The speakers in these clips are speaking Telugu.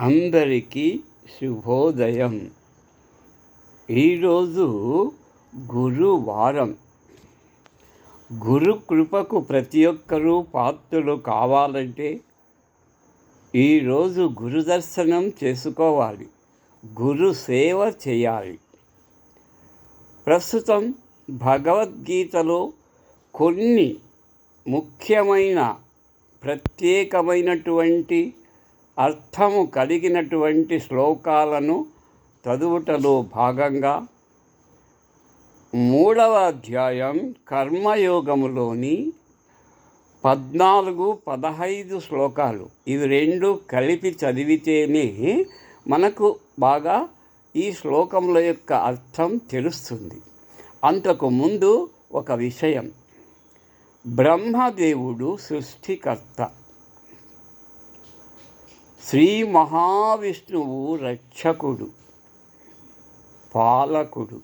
అందరికీ శుభోదయం. ఈరోజు గురువారం. గురు కృపకు ప్రతి ఒక్కరూ పాత్రలు కావాలంటే ఈరోజు గురు దర్శనం చేసుకోవాలి. గురు సేవ చేయాలి. ప్రస్తుతం భగవద్గీతలో కొన్ని ముఖ్యమైన ప్రత్యేకమైనటువంటి అర్థము కలిగినటువంటి శ్లోకాలను చదువుటలో భాగంగా మూడవ అధ్యాయం కర్మయోగములోని పద్నాలుగు పదహైదు శ్లోకాలు. ఇవి రెండు కలిపి చదివితేనే మనకు బాగా ఈ శ్లోకముల యొక్క అర్థం తెలుస్తుంది. అంతకు ముందు ఒక విషయం. బ్రహ్మదేవుడు సృష్టికర్త. శ్రీ మహావిష్ణువు రక్షకుడు పాలకుడు.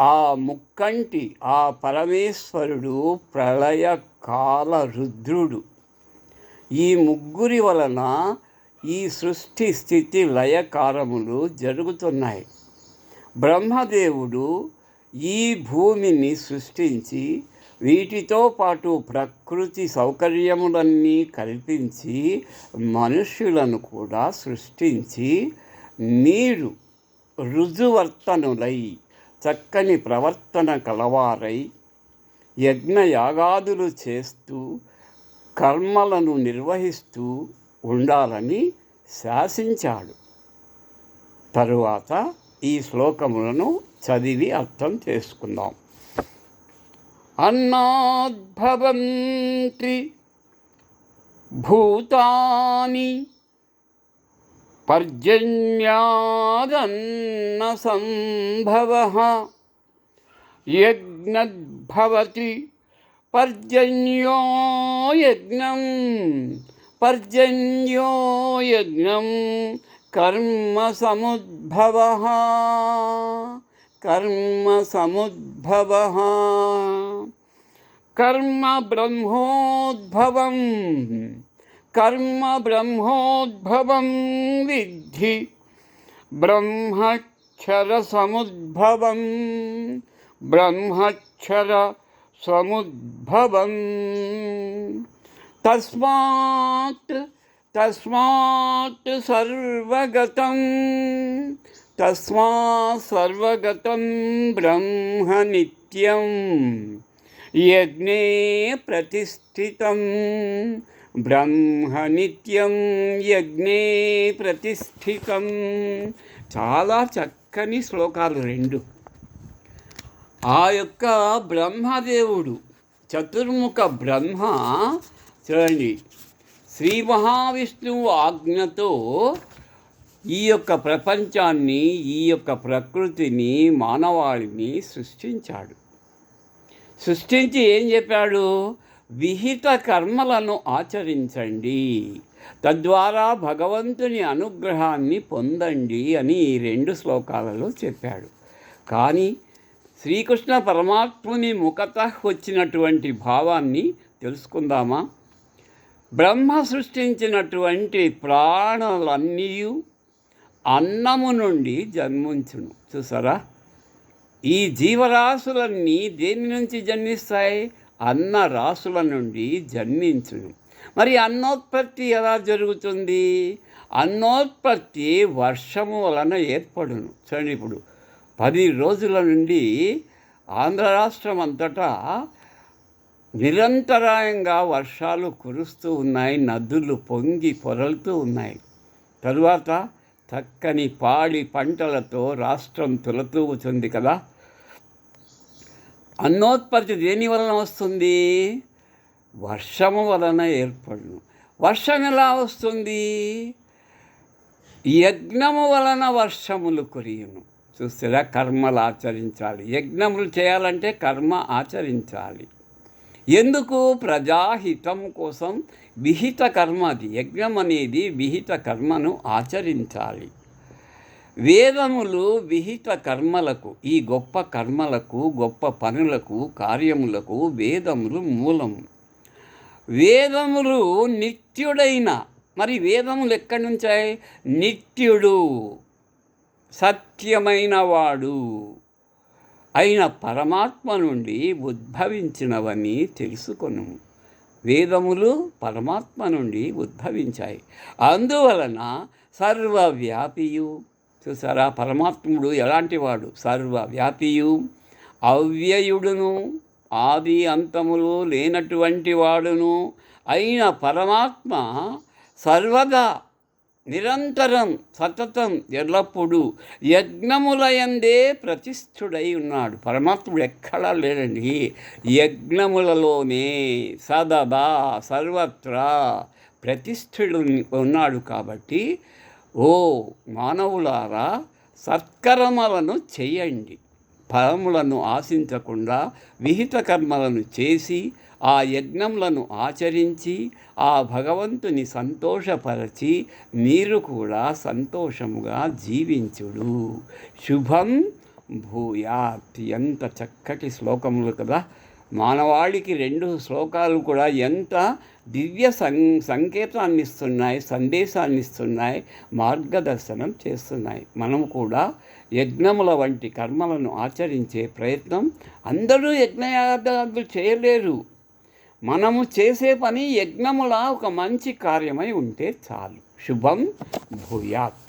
ఆ ముక్కంటి ఆ పరమేశ్వరుడు ప్రళయకాల రుద్రుడు. ఈ ముగ్గురి వలన ఈ సృష్టి స్థితి లయకారములు జరుగుతున్నాయి. బ్రహ్మదేవుడు ఈ భూమిని సృష్టించి వీటితో పాటు ప్రకృతి సౌకర్యములన్నీ కల్పించి మనుష్యులను కూడా సృష్టించి మీరు రుజువర్తనులై చక్కని ప్రవర్తన కలవారై యజ్ఞయాగాదులు చేస్తూ కర్మలను నిర్వహిస్తూ ఉండాలని శాసించాడు. తరువాత ఈ శ్లోకములను చదివి అర్థం చేసుకుందాం. అన్నాద్భవంతి భూతాని పర్జన్యాదన్న సంభవ యజ్ఞద్భవతి పర్జన్యో యజ్ఞం పర్జన్యో యజ్ఞం కర్మ సముద్భవ కర్మ సముద్భవ. कर्म ब्रह्मोद्भव। कर्म ब्रह्मोद्भव विद्धि। ब्रह्मक्षर समुद्भव ब्रह्मक्षर समुद्भव तस्मात् तस्मात् सर्वगतं। तस्मात् ब्रह्म नित्यम् యజ్ఞే ప్రతిష్ఠితం బ్రహ్మ నిత్యం యజ్ఞే ప్రతిష్ఠితం చాలా చక్కని శ్లోకాలు రెండు. ఆ యొక్క బ్రహ్మదేవుడు చతుర్ముఖ బ్రహ్మ చూడండి శ్రీ మహావిష్ణువు ఆజ్ఞతో ఈ యొక్క ప్రపంచాన్ని ఈ యొక్క ప్రకృతిని మానవాళిని సృష్టించాడు. సృష్టించి ఏం చెప్పాడు? విహిత కర్మలను ఆచరించండి. తద్వారా భగవంతుని అనుగ్రహాన్ని పొందండి అని ఈ రెండు శ్లోకాలలో చెప్పాడు. కానీ శ్రీకృష్ణ పరమాత్ముని ముఖత వచ్చినటువంటి భావాన్ని తెలుసుకుందామా? బ్రహ్మ సృష్టించినటువంటి ప్రాణులన్నీ అన్నము నుండి జన్మించును. చూసారా? ఈ జీవరాశులన్నీ దేని నుంచి జన్మిస్తాయి? అన్న రాశుల నుండి జన్మించును. మరి అన్నోత్పత్తి ఎలా జరుగుతుంది? అన్నోత్పత్తి వర్షము వలన ఏర్పడును. చూడండి ఇప్పుడు పది రోజుల నుండి ఆంధ్ర రాష్ట్రం అంతటా నిరంతరాయంగా వర్షాలు కురుస్తూ ఉన్నాయి నదులు పొంగి పొరలుతూ ఉన్నాయి. తరువాత చక్కని పాడి పంటలతో రాష్ట్రం తులతూగుతుంది కదా. అన్నోత్పత్తి దేని వలన వస్తుంది? వర్షము వలన ఏర్పడును. వర్షం ఎలా వస్తుంది? యజ్ఞము వలన వర్షములు కురియును. చూస్తారా కర్మలు ఆచరించాలి. యజ్ఞములు చేయాలంటే కర్మ ఆచరించాలి. ఎందుకు ప్రజాహితం కోసం విహిత కర్మ అది? యజ్ఞం అనేది విహిత కర్మను ఆచరించాలి. వేదములు విహిత కర్మలకు ఈ గొప్ప కర్మలకు గొప్ప పనులకు కార్యములకు వేదములు మూలము వేదములు నిత్యుడైన మరి వేదములు ఎక్కడి నుంచాయి? నిత్యుడు సత్యమైన వాడు. అయిన పరమాత్మ నుండి ఉద్భవించినవని తెలుసుకొను. వేదములు పరమాత్మ నుండి ఉద్భవించాయి. అందువలన సర్వవ్యాపియు. చూసారా? పరమాత్ముడు ఎలాంటి వాడు సర్వవ్యాపియు. అవ్యయుడును. ఆది అంతములు లేనటువంటి వాడును. అయిన పరమాత్మ సర్వదా నిరంతరం సతతం ఎల్లప్పుడూ యజ్ఞములయందే ప్రతిష్ఠుడై ఉన్నాడు. పరమాత్ముడు ఎక్కడా లేడండి. యజ్ఞములలోనే సదదా సర్వత్రా ప్రతిష్ఠుడు ఉన్నాడు కాబట్టి ఓ మానవులారా సత్కర్మలను చేయండి. ఫలములను ఆశించకుండా విహిత కర్మలను చేసి ఆ యజ్ఞములను ఆచరించి ఆ భగవంతుని సంతోషపరచి మీరు కూడా సంతోషముగా జీవించుడు. శుభం భూయాత్. ఎంత చక్కటి శ్లోకములు కదా. మానవాళికి రెండు శ్లోకాలు కూడా ఎంత దివ్య సం సంకేతాన్ని ఇస్తున్నాయి సందేశాన్ని ఇస్తున్నాయి మార్గదర్శనం చేస్తున్నాయి. మనం కూడా యజ్ఞముల వంటి కర్మలను ఆచరించే ప్రయత్నం. అందరూ యజ్ఞయాగాదులు చేయలేరు. మనము చేసే పని యజ్ఞములా ఒక మంచి కార్యమై ఉంటే చాలు. శుభం భూయాత్.